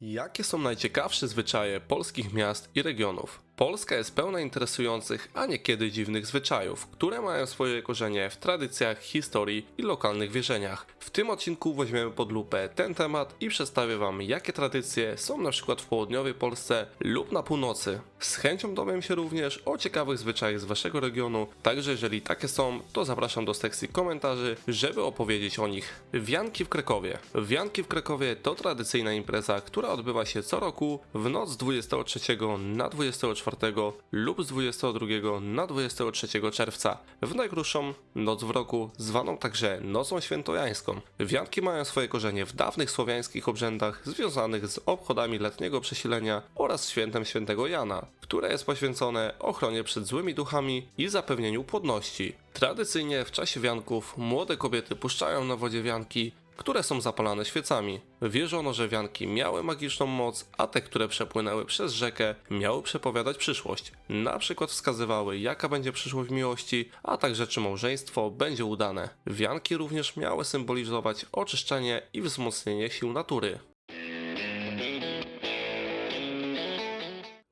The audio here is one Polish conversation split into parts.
Jakie są najciekawsze zwyczaje polskich miast i regionów? Polska jest pełna interesujących, a niekiedy dziwnych zwyczajów, które mają swoje korzenie w tradycjach, historii i lokalnych wierzeniach. W tym odcinku weźmiemy pod lupę ten temat i przedstawię Wam, jakie tradycje są na przykład w południowej Polsce lub na północy. Z chęcią dowiem się również o ciekawych zwyczajach z Waszego regionu, także jeżeli takie są, to zapraszam do sekcji komentarzy, żeby opowiedzieć o nich. Wianki w Krakowie. Wianki w Krakowie to tradycyjna impreza, która odbywa się co roku w noc z 23 na 24 lub z 22 na 23 czerwca, w najkrótszą noc w roku, zwaną także Nocą Świętojańską. Wianki mają swoje korzenie w dawnych słowiańskich obrzędach związanych z obchodami letniego przesilenia oraz świętem świętego Jana, które jest poświęcone ochronie przed złymi duchami i zapewnieniu płodności. Tradycyjnie w czasie wianków młode kobiety puszczają na wodzie wianki, które są zapalane świecami. Wierzono, że wianki miały magiczną moc, a te, które przepłynęły przez rzekę, miały przepowiadać przyszłość. Na przykład wskazywały, jaka będzie przyszłość miłości, a także czy małżeństwo będzie udane. Wianki również miały symbolizować oczyszczenie i wzmocnienie sił natury.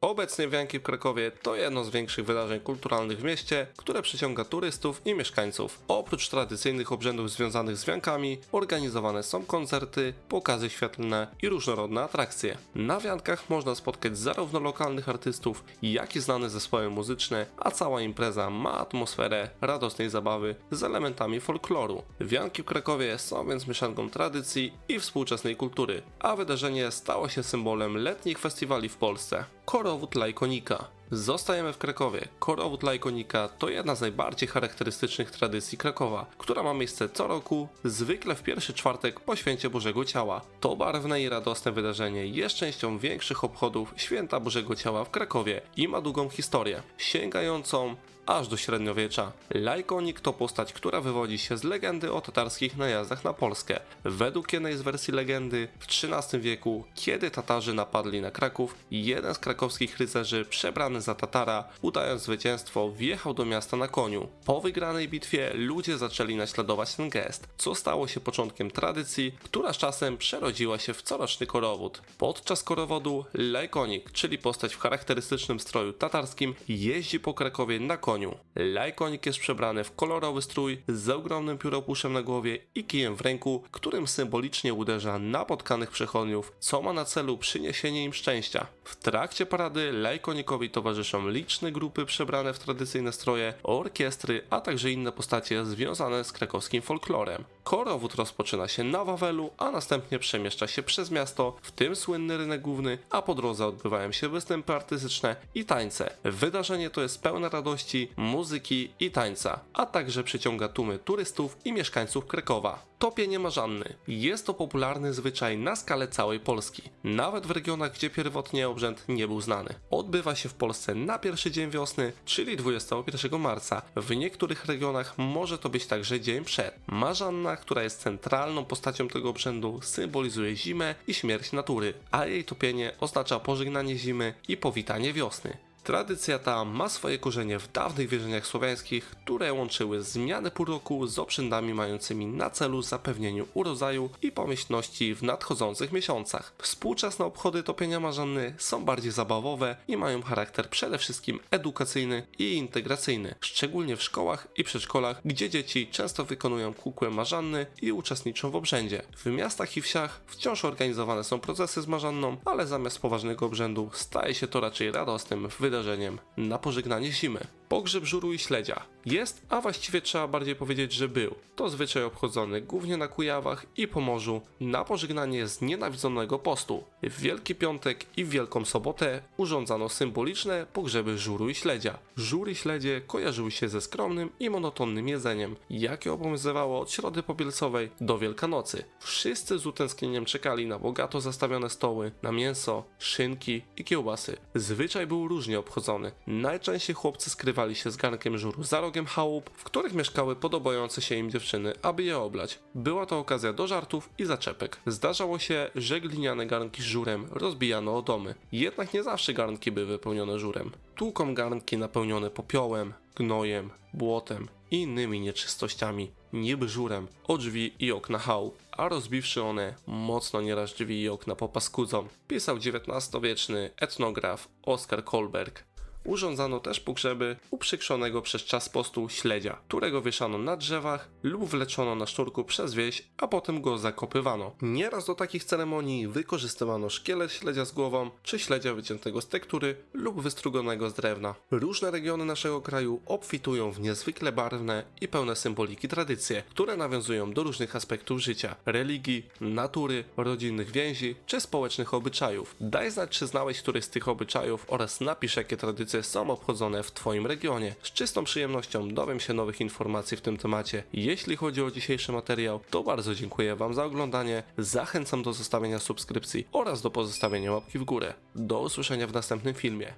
Obecnie wianki w Krakowie to jedno z większych wydarzeń kulturalnych w mieście, które przyciąga turystów i mieszkańców. Oprócz tradycyjnych obrzędów związanych z wiankami, organizowane są koncerty, pokazy świetlne i różnorodne atrakcje. Na wiankach można spotkać zarówno lokalnych artystów, jak i znane zespoły muzyczne, a cała impreza ma atmosferę radosnej zabawy z elementami folkloru. Wianki w Krakowie są więc mieszanką tradycji i współczesnej kultury, a wydarzenie stało się symbolem letnich festiwali w Polsce. Korowód Lajkonika. Zostajemy w Krakowie. Korowód Lajkonika to jedna z najbardziej charakterystycznych tradycji Krakowa, która ma miejsce co roku, zwykle w pierwszy czwartek po święcie Bożego Ciała. To barwne i radosne wydarzenie jest częścią większych obchodów Święta Bożego Ciała w Krakowie i ma długą historię, sięgającą aż do średniowiecza. Lajkonik to postać, która wywodzi się z legendy o tatarskich najazdach na Polskę. Według jednej z wersji legendy, w XIII wieku, kiedy Tatarzy napadli na Kraków, jeden z krakowskich rycerzy przebrany za Tatara, udając zwycięstwo, wjechał do miasta na koniu. Po wygranej bitwie ludzie zaczęli naśladować ten gest, co stało się początkiem tradycji, która z czasem przerodziła się w coroczny korowód. Podczas korowodu Lajkonik, czyli postać w charakterystycznym stroju tatarskim, jeździ po Krakowie na koniu. Lajkonik jest przebrany w kolorowy strój z ogromnym pióropuszem na głowie i kijem w ręku, którym symbolicznie uderza napotkanych przechodniów, co ma na celu przyniesienie im szczęścia. W trakcie parady Lajkonikowi towarzyszą liczne grupy przebrane w tradycyjne stroje, orkiestry, a także inne postacie związane z krakowskim folklorem. Korowód rozpoczyna się na Wawelu, a następnie przemieszcza się przez miasto, w tym słynny rynek główny, a po drodze odbywają się występy artystyczne i tańce. Wydarzenie to jest pełne radości, muzyki i tańca, a także przyciąga tłumy turystów i mieszkańców Krakowa. Topienie marzanny. Jest to popularny zwyczaj na skalę całej Polski, nawet w regionach, gdzie pierwotnie obrzęd nie był znany. Odbywa się w Polsce na pierwszy dzień wiosny, czyli 21 marca. W niektórych regionach może to być także dzień przed. Marzanna, która jest centralną postacią tego obrzędu, symbolizuje zimę i śmierć natury, a jej topienie oznacza pożegnanie zimy i powitanie wiosny. Tradycja ta ma swoje korzenie w dawnych wierzeniach słowiańskich, które łączyły zmianę pół roku z obrzędami mającymi na celu zapewnienie urodzaju i pomyślności w nadchodzących miesiącach. Współczesne obchody topienia marzanny są bardziej zabawowe i mają charakter przede wszystkim edukacyjny i integracyjny, szczególnie w szkołach i przedszkolach, gdzie dzieci często wykonują kukłę marzanny i uczestniczą w obrzędzie. W miastach i wsiach wciąż organizowane są procesy z marzanną, ale zamiast poważnego obrzędu staje się to raczej radosnym wydarzeniem wydarzeniem na pożegnanie zimy. Pogrzeb żuru i śledzia jest, a właściwie trzeba bardziej powiedzieć, że był. To zwyczaj obchodzony głównie na Kujawach i Pomorzu na pożegnanie z nienawidzonego postu. W Wielki Piątek i w Wielką Sobotę urządzano symboliczne pogrzeby żuru i śledzia. Żur i śledzie kojarzyły się ze skromnym i monotonnym jedzeniem, jakie obowiązywało od Środy Popielcowej do Wielkanocy. Wszyscy z utęsknieniem czekali na bogato zastawione stoły, na mięso, szynki i kiełbasy. Zwyczaj był różnie obchodzony. Najczęściej chłopcy skrywali się z garnkiem żuru za rogiem chałup, w których mieszkały podobające się im dziewczyny, aby je oblać. Była to okazja do żartów i zaczepek. Zdarzało się, że gliniane garnki z żurem rozbijano o domy. Jednak nie zawsze garnki były wypełnione żurem. Tłuką garnki napełnione popiołem, gnojem, błotem i innymi nieczystościami. niby żurem o drzwi i okna chałup, a rozbiwszy one mocno nieraz drzwi i okna popaskudzą, pisał XIX-wieczny etnograf Oskar Kolberg. Urządzano też pogrzeby uprzykrzonego przez czas postu śledzia, którego wieszano na drzewach lub wleczono na sznurku przez wieś, a potem go zakopywano. Nieraz do takich ceremonii wykorzystywano szkielet śledzia z głową, czy śledzia wyciętego z tektury lub wystrugonego z drewna. Różne regiony naszego kraju obfitują w niezwykle barwne i pełne symboliki tradycje, które nawiązują do różnych aspektów życia, religii, natury, rodzinnych więzi czy społecznych obyczajów. Daj znać, czy znałeś któryś z tych obyczajów oraz napisz, jakie tradycje są obchodzone w Twoim regionie. Z czystą przyjemnością dowiem się nowych informacji w tym temacie. Jeśli chodzi o dzisiejszy materiał, to bardzo dziękuję Wam za oglądanie. Zachęcam do zostawienia subskrypcji oraz do pozostawienia łapki w górę. Do usłyszenia w następnym filmie.